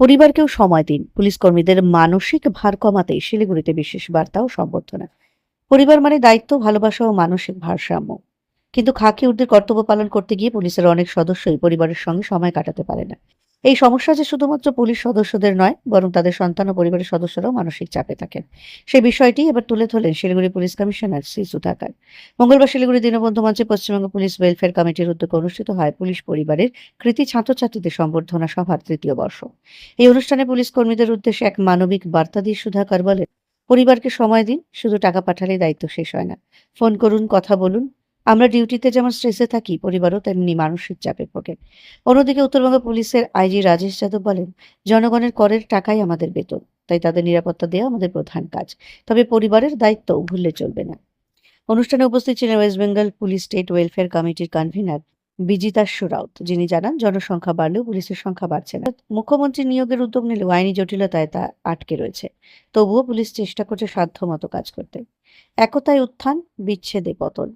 পরিবারকেও সময় দিন। পুলিশ কর্মীদের মানসিক ভার কমাতে শিলিগুড়িতে বিশেষ বার্তা ও সম্বর্ধনা। পরিবার মানে দায়িত্ব, ভালোবাসা ও মানসিক ভারসাম্য। কিন্তু খাকি উর্দের কর্তব্য পালন করতে গিয়ে পুলিশের অনেক সদস্যই পরিবারের সঙ্গে সময় কাটাতে পারে না। এই সমস্যা যে শুধুমাত্র পুলিশ সদস্যদের নয়, বরং তাদের সন্তান ও পরিবারের সদস্যরাও মানসিক চাপে থাকেন। সেই বিষয়টি এবার তুলে ধরলেন শিলিগুড়ি পুলিশ কমিশনার শ্রী সুধাকর। মঙ্গলবার শিলিগুড়ি দীনবন্ধু মঞ্চে পশ্চিমবঙ্গ পুলিশ ওয়েলফেয়ার কমিটির উদ্যোগে অনুষ্ঠিত হয় পুলিশ পরিবারের কৃতি ছাত্রছাত্রীদের সম্বর্ধনা সভার তৃতীয় বর্ষ। এই অনুষ্ঠানে পুলিশ কর্মীদের উদ্দেশ্যে এক মানবিক বার্তা দিয়ে সুধাকর বলেন, পরিবারকে সময় দিন, শুধু টাকা পাঠালেই দায়িত্ব শেষ হয় না। ফোন করুন, কথা বলুন আমরা ডিউটিতে যেমন স্ট্রেসে থাকি, পরিবারও তেমনি মানসিক চাপে ভোগে। অন্যদিকে উত্তরবঙ্গ পুলিশের আইজি রাজেশ যাদব বলেন, জনগণের করের টাকাই আমাদের বেতন, তাই তাদের নিরাপত্তা দেওয়া আমাদের প্রধান কাজ। তবে পরিবারের দায়িত্ব ভুললে চলবে না। অনুষ্ঠানে উপস্থিত ছিলেন West Bengal police state welfare কমিটির কনভিনার বিজিতাশু রাউত যিনি জানান, জনসংখ্যা বাড়লেও পুলিশের সংখ্যা বাড়ছে না। মুখ্যমন্ত্রী নিয়োগের উদ্যোগ নিলেও আইনি জটিলতায় তা আটকে রয়েছে। তবুও পুলিশ চেষ্টা করছে সাধ্যমতো কাজ করতে। একতায় উত্থান, বিচ্ছেদে পতন।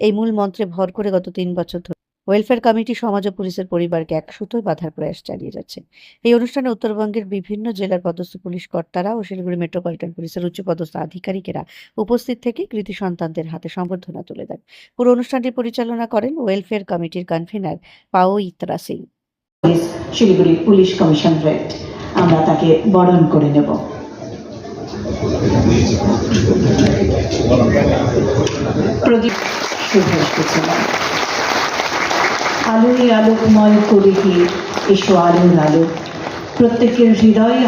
এই মূল মন্ত্রে ভর করে গত তিন বছর ধরে ওয়েলফেয়ার কমিটি সমাজ ও পুলিশের পরিবারকে এক সুতোয় বাধার প্রয়াস চালিয়ে যাচ্ছে। এই অনুষ্ঠানে উত্তরবঙ্গের বিভিন্ন জেলার পদস্থ পুলিশ কর্তারা ও শিলিগুড়ি মেট্রোপলিটন পুলিশের উচ্চপদস্থ আধিকারিকেরা উপস্থিত থেকে কৃতি সন্তানদের হাতে সম্বর্ধনা তুলে দেন। পুরো অনুষ্ঠানটি পরিচালনা করেন ওয়েলফেয়ার কমিটির কনভেনার পাও ইতরা সিং। শিলিগুড়ি পুলিশ কমিশনারেট আমরা তাকে বরণ করে নেব। প্রদীপ আলোয় আলোকময় করে কি এসো আলোর আলো। প্রত্যেকের হৃদয়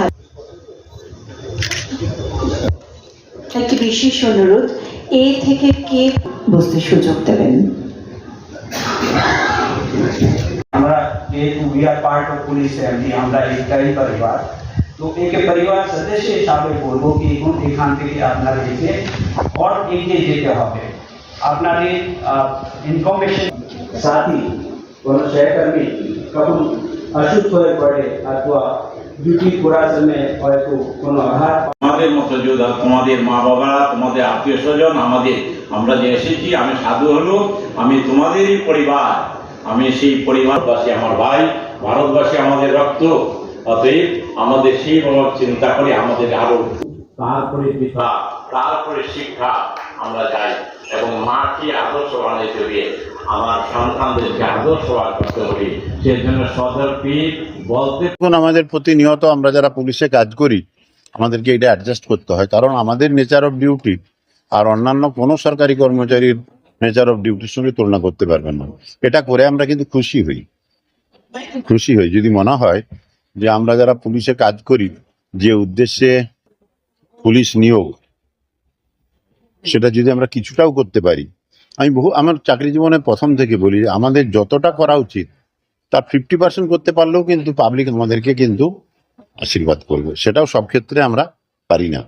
একটি বিশেষ অনুরোধ, এ থেকে কে বসতে সুযোগ দেবেন? আমরা আমরা একটাই পরিবার। তো একে পরিবার সদস্য হিসাবে বলব কি এখন এখান থেকে এসে और এগিয়ে যেতে হবে আপনার এই ইনফরমেশন সাথী কোনো সহকর্মী কখন অসুস্থ হয়ে পড়ে অথবা ডিউটি করার সময় হয়তো কোনো আঘাত আমাদের মতো যোদ্ধা, তোমাদের মা বাবারা তোমাদের আত্মীয় স্বজন আমাদের, আমরা যে এসেছি, আমি সাধু হলো, আমি তোমাদেরই পরিবার। আমি সেই পরিবারবাসী, আমার ভাই, ভারতবাসী আমাদের রক্ত। অতএব আমাদের সেই চিন্তা করে আমাদের আরও তারপরে পিতা। তারপরে শিক্ষা আমরা যাই এবং মাকে আদর্শ বানাইতে হবে। আমার সন্তানদেরকে আদর্শবান করতে হবে। সেজন্য বলতে এখন আমাদের প্রতিনিয়ত আমরা যারা পুলিশে কাজ করি আমাদেরকে এটা অ্যাডজাস্ট করতে হয়। কারণ আমাদের নেচার অফ ডিউটি আর অন্যান্য কোনো সরকারি কর্মচারীর নেচার অফ ডিউটির সঙ্গে তুলনা করতে পারবেন না। এটা করে আমরা কিন্তু খুশি হই। খুশি হই যদি মনে হয় যে আমরা যারা পুলিশে কাজ করি, যে উদ্দেশ্যে পুলিশ নিয়োগ, সেটা যদি আমরা কিছুটাও করতে পারি, আমি বহু, আমার চাকরি জীবনে প্রথম থেকে বলি, আমাদের যতটা করা উচিত, তার ফিফটি পার্সেন্ট করতে পারলেও কিন্তু পাবলিক আমাদেরকে কিন্তু আশীর্বাদ করবে। সেটাও সব ক্ষেত্রে আমরা পারি না।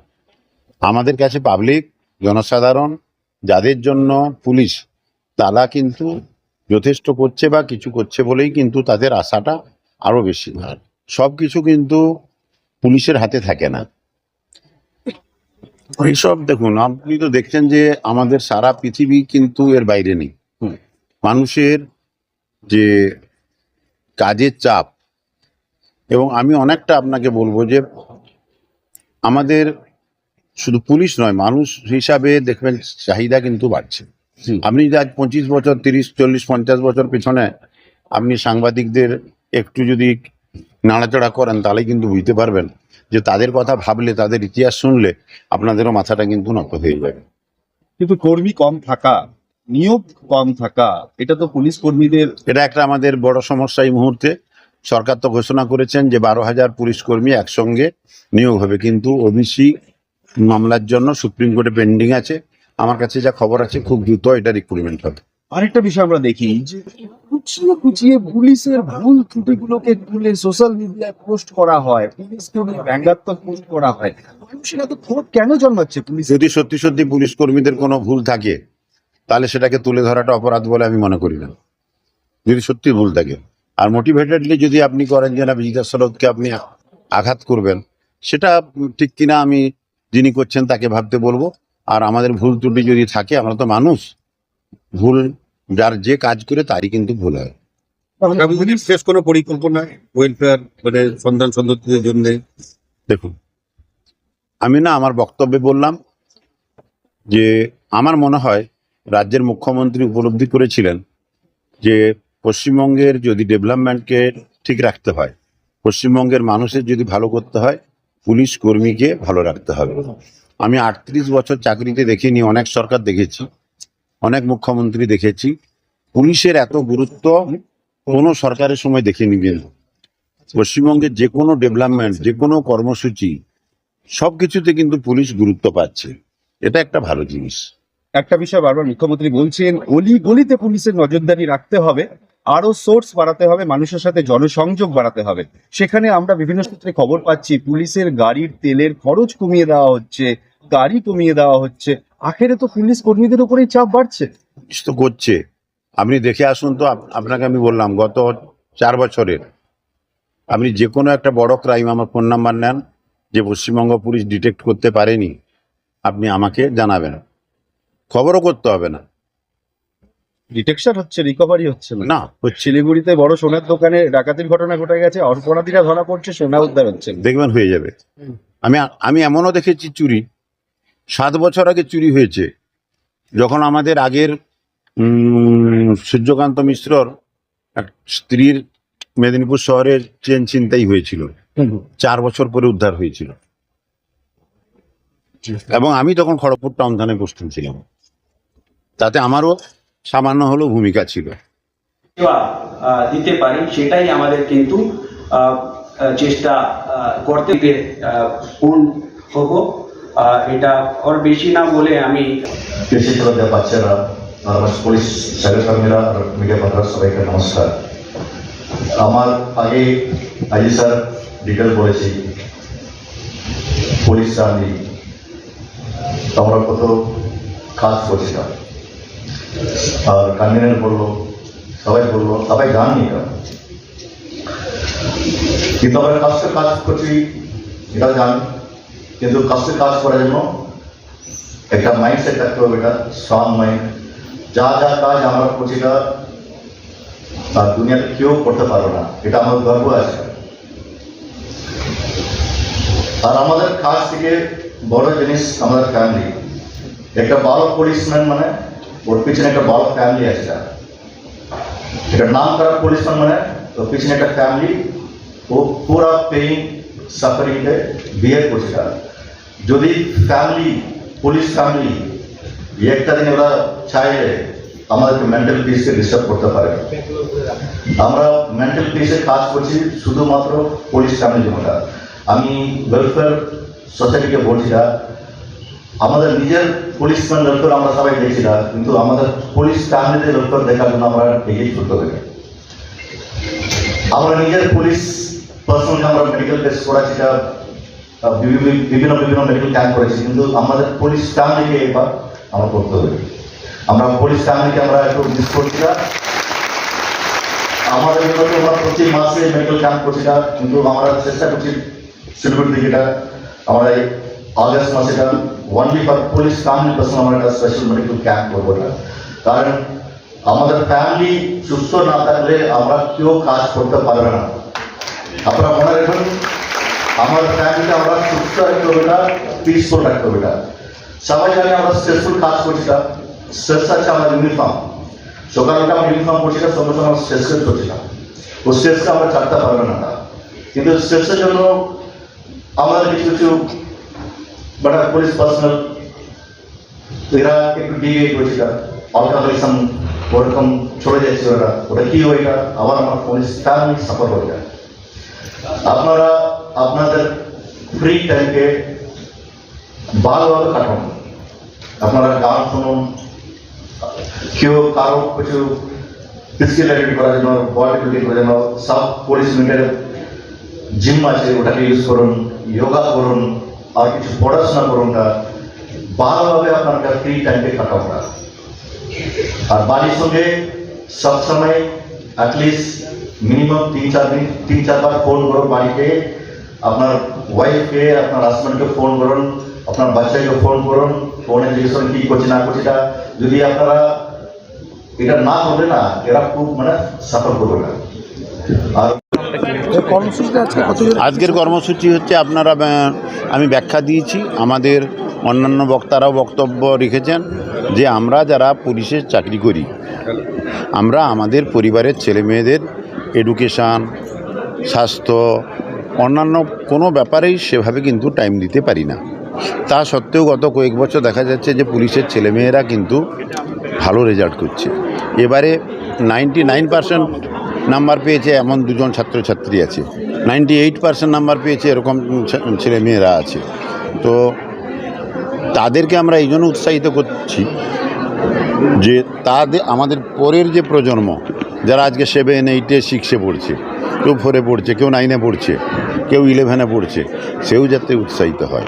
আমাদের কাছে পাবলিক জনসাধারণ, যাদের জন্য পুলিশ, তারা কিন্তু যথেষ্ট করছে বা কিছু করছে বলেই কিন্তু তাদের আশাটা আরও বেশি আর সব কিছু কিন্তু পুলিশের হাতে থাকে না। এইসব দেখুন আপনি তো দেখছেন যে আমাদের সারা পৃথিবী কিন্তু এর বাইরে নেই। মানুষের যে কাজের চাপ এবং আমি অনেকটা আপনাকে বলব যে আমাদের শুধু পুলিশ নয় মানুষ হিসাবে দেখবেন চাহিদা কিন্তু বাড়ছে। আপনি যদি আজ পঁচিশ বছর তিরিশ চল্লিশ পঞ্চাশ বছর পিছনে আপনি সাংবাদিকদের একটু যদি নাড়াচড়া করেন তাহলে কিন্তু বুঝতে পারবেন যে তাদের কথা ভাবলে তাদের ইতিহাস শুনলে আপনাদেরও মাথাটা কিন্তু নত হয়ে যাবে। কিন্তু কর্মী কম থাকা নিয়োগ কম থাকা এটা তো পুলিশ কর্মীদের এটা একটা আমাদের বড় সমস্যা এই মুহূর্তে। সরকার তো ঘোষণা করেছেন যে বারো হাজার পুলিশ কর্মী একসঙ্গে নিয়োগ হবে কিন্তু ওবিসি মামলার জন্য সুপ্রিম কোর্টে পেন্ডিং আছে। আমার কাছে যা খবর আছে খুব দ্রুত এটা রিক্রুটমেন্ট হবে। আরেকটা বিষয় আমরা দেখি। যে কুচিয়ে কুচিয়ে পুলিশের ভুল ত্রুটিগুলোকে তুলে সোশ্যাল মিডিয়ায় পোস্ট করা হয় পুলিশকে ব্যঙ্গাত্মক পোস্ট করা হয় মানুষের এত ক্ষোভ কেন জন্মাচ্ছে পুলিশ? যদি সত্যি সত্যি পুলিশ কর্মীদের কোনো ভুল থাকে তাহলে সেটাকে তুলে ধরাটা অপরাধ বলে আমি মনে করি না। যদি সত্যি ভুল থাকে। আর মোটিভেটেডলি যদি আপনি করেন যে না বিজিতা সরদকে আপনি আঘাত করবেন সেটা ঠিক কিনা আমি যিনি করছেন তাকে ভাবতে বলব। আর আমাদের ভুল ত্রুটি যদি থাকে আমরা তো মানুষ ভুল যার যে কাজ করে তারই কিন্তু ভুল হয়। শেষ কোনো পরিকল্পনা ওয়েলফেয়ার মানে সন্তান সন্ততিদের জন্য? দেখুন আমি না আমার বক্তব্যে বললাম যে আমার মনে হয় রাজ্যের মুখ্যমন্ত্রী উপলব্ধি করেছিলেন যে পশ্চিমবঙ্গের যদি ডেভেলপমেন্টকে ঠিক রাখতে হয় পশ্চিমবঙ্গের মানুষের যদি ভালো করতে হয় পুলিশ কর্মীকে ভালো রাখতে হবে। আমি আটত্রিশ বছর চাকরিতে দেখিনি অনেক সরকার দেখেছি। অনেক মুখ্যমন্ত্রী দেখেছি। পুলিশের এত গুরুত্ব কোনো সরকারের সময় দেখিনি কিন্তু। পশ্চিমবঙ্গের যে কোনো ডেভেলপমেন্ট যে কোনো কর্মসূচি সব কিছুতে কিন্তু পুলিশ গুরুত্ব পাচ্ছে। এটা একটা ভালো জিনিস। একটা বিষয় বারবার মুখ্যমন্ত্রী বলছেন, অলি গলিতে পুলিশের নজরদারি রাখতে হবে আরও সোর্স বাড়াতে হবে, মানুষের সাথে জনসংযোগ বাড়াতে হবে। সেখানে আমরা বিভিন্ন সূত্রে খবর পাচ্ছি, পুলিশের গাড়ির তেলের খরচ কমিয়ে দেওয়া হচ্ছে, গাড়ি কমিয়ে দেওয়া হচ্ছে। আখেরে তো পুলিশ কর্মীদের উপরেই চাপ বাড়ছে। পুলিশ তো করছে। আপনি দেখে আসুন তো আপ- আপনাকে আমি বললাম গত চার বছরের আপনি যে কোনো একটা বড় ক্রাইম আমার ফোন নাম্বার নেন যে পশ্চিমবঙ্গ পুলিশ ডিটেক্ট করতে পারেনি আপনি আমাকে জানাবেন। খবরও করতে হবে না। ডিটেকশন হচ্ছে রিকভারি হচ্ছে না। না শিলিগুড়িতে বড় সোনার দোকানে ডাকাতির ঘটনা ঘটে গেছে অপরাধীরা ধরা পড়ছে সোনা উদ্ধার হচ্ছে দেখবেন হয়ে যাবে। আমি আমি এমনও দেখেছি চুরি। সাত বছর আগে চুরি হয়েছে। যখন আমাদের আগের সূর্যকান্ত মিশ্রর এক স্ত্রীর মেদিনীপুর শহরের চেন চিন্তাই হয়েছিল। চার বছর পরে উদ্ধার হয়েছিল। এবং আমি তখন খড়গপুর টাউন থানায় পোস্টিং ছিলাম। তাতে আমারও সামান্য হলেও ভূমিকা ছিল। দিতে পারি সেটাই আমাদের কিন্তু চেষ্টা করতে গিয়ে, হব। এটা ওর বেশি না বলে আমি কৃষি শ্রদ্ধা বাচ্চারা আমার পুলিশ সহকর্মীরা আর মিডিয়া বন্ধুরা সবাইকে নমস্কার। আমার আগে আইজি স্যার ডিটেল বলেছি, পুলিশ আমি আমরা কত কাজ করছিলাম আর কনভেনার বলল, সবাই বলল, সবাই এটা। কিন্তু আমরা কাজটা কাজ করছি, এটা জানি কিন্তু কাজটা কাজ করার জন্য একটা মাইন্ডসেট থাকতে হবে, এটা স্ট্রং মাইন্ড যা যা কাজ আমরা করছি, এটা আর দুনিয়াতে কেউ করতে পারবে না এটা আমার গর্ব আছে আর আমাদের কাজ থেকে বড় জিনিস আমাদের ফ্যামিলি একটা ভালো পুলিশম্যান মানে ওর পিছনে একটা ভালো ফ্যামিলি আছে তার। এটা নাম করা পুলিশম্যান মানে ওর পিছনে একটা ফ্যামিলি ও পুরা পেইন সাফারিংতে বিয়ে করছে তারা। যদি ফ্যামিলি পুলিশ ফ্যামিলি একটা দিন ওরা চাইলে আমাদেরকে মেন্টাল পিসকে ডিস্টার্ব করতে পারে। আমরা মেন্টাল পিসে কাজ করছি শুধুমাত্র পুলিশ ফ্যামিলির জন্য আমি ওয়েলফেয়ার সোসাইটিকে বলছি না আমাদের নিজের পুলিশম্যান ওয়েলফেয়ার আমরা সবাই দেখছি না কিন্তু আমাদের পুলিশ ফ্যামিলিদের ওয়েলফেয়ার দেখার জন্য আমরা এগিয়ে চলতে হবে আমরা নিজের পুলিশ পার্সোনালি আমরা মেডিকেল টেস্ট করাচ্ছি আহ, বিভিন্ন বিভিন্ন মেডিকেল ক্যাম্প করেছি, কিন্তু আমাদের পুলিশ ফ্যামিলিকে এবার আমরা করতে হবে। আমরা পুলিশ ফ্যামিলিকে আমরা একটু মিস করছি না। আমাদের জন্য আমরা প্রতি মাসে মেডিকেল ক্যাম্প করছি না, কিন্তু আমরা চেষ্টা করছি শিলিগুড়ি থেকে এটা। আমরা এই আগস্ট মাসে এটা only for police family person আমরা একটা স্পেশাল মেডিকেল ক্যাম্প করব না কারণ আমাদের ফ্যামিলি সুস্থ না থাকলে আমরা কেউ কাজ করতে পারবে না। আপনারা মনে রাখুন আমার ফ্যামিলিকে আমরা সুস্থ রাখতে হবে পিসফুল রাখতে হবে সবাই জানে আমরা স্ট্রেসফুল কাজ করছি না। স্ট্রেস আছে আমার ইউনিফর্ম সকালটা আমরা ইউনিফর্ম করছি না সঙ্গে সঙ্গে আমরা স্ট্রেস করছি না। ও স্ট্রেসকে আমরা ছাড়তে পারবে না। কিন্তু স্ট্রেসের জন্য আমাদের কিছু কিছু বাট পুলিশ পার্সোনাল এরা একটু ডিভিয়েট করেছিল অল্টারনেশন ওরকম চলে যাচ্ছে ওরা। ওটা কি ওইটা আবার আমার পুলিশ ফ্যামিলি সাফার হয়ে যায় আপনারা আপনাদের ফ্রি টাইমকে ভালোভাবে কাটান আপনারা গান শুনুন কেউ কারও কিছু ফিজিক্যাল অ্যাক্টিভিটি করার জন্য বডি বিল্ডিং করার জন্য সব পুলিশ মিনিটের জিম আছে ওটাকে ইউজ করুন যোগা করুন আর কিছু পড়াশোনা করুন না ভালোভাবে আপনার ফ্রি টাইমকে কাটান না আর বাড়ির সঙ্গে সবসময় অ্যাটলিস্ট মিনিমাম তিন চার দিন তিন চারবার ফোন করুন বাড়িতে আপনার ওয়াইফকে আপনার হাজব্যান্ডকে ফোন করুন আপনার বাচ্চাকে ফোন করুন ফোনে জিজ্ঞেস করুন কি করছে না করছে না যদি আপনারা এটা না করবে না এরা খুব মানে সাফার করবে না। আর আজকের কর্মসূচি হচ্ছে আপনারা আমি ব্যাখ্যা দিয়েছি আমাদের অন্যান্য বক্তারাও বক্তব্য রেখেছেন যে আমরা যারা পুলিশের চাকরি করি আমরা আমাদের পরিবারের ছেলে মেয়েদের এডুকেশান স্বাস্থ্য অন্যান্য কোনো ব্যাপারেই সেভাবে কিন্তু টাইম দিতে পারি না। তা সত্ত্বেও গত কয়েক বছর দেখা যাচ্ছে যে পুলিশের ছেলেমেয়েরা কিন্তু ভালো রেজাল্ট করছে। এবারে নাইনটি নাইন পার্সেন্ট নাম্বার পেয়েছে এমন দুজন ছাত্রছাত্রী আছে। নাইনটি এইট পার্সেন্ট নাম্বার পেয়েছে এরকম ছেলেমেয়েরা আছে। তো তাদেরকে আমরা এই জন্য উৎসাহিত করছি যে তাদের, আমাদের পরের যে প্রজন্ম, যারা আজকে সেভেন এইটে সিক্সে পড়ছে কেউ ফোরে পড়ছে কেউ নাইনে পড়ছে কেউ ইলেভেনে পড়ছে সেও যাতে উৎসাহিত হয়।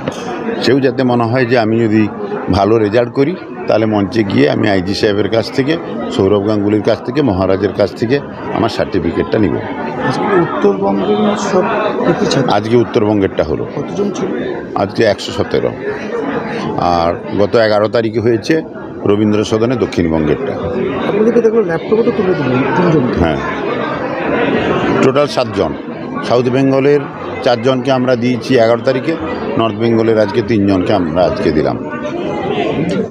সেও যাতে মনে হয় যে আমি যদি ভালো রেজাল্ট করি তাহলে মঞ্চে গিয়ে আমি আইজি সাহেবের কাছ থেকে সৌরভ গাঙ্গুলির কাছ থেকে মহারাজের কাছ থেকে আমার সার্টিফিকেটটা নিব। আজকে উত্তরবঙ্গের আজকে উত্তরবঙ্গেরটা হলো। কতজন আজকে একশো সতেরো। আর গত এগারো তারিখে হয়েছে রবীন্দ্র সদনে দক্ষিণবঙ্গেরটা হ্যাঁ। টোটাল সাতজন। সাউথ বেঙ্গলের চারজনকে আমরা দিয়েছি এগারো তারিখে নর্থ বেঙ্গলের আজকে তিনজনকে আমরা আজকে দিলাম।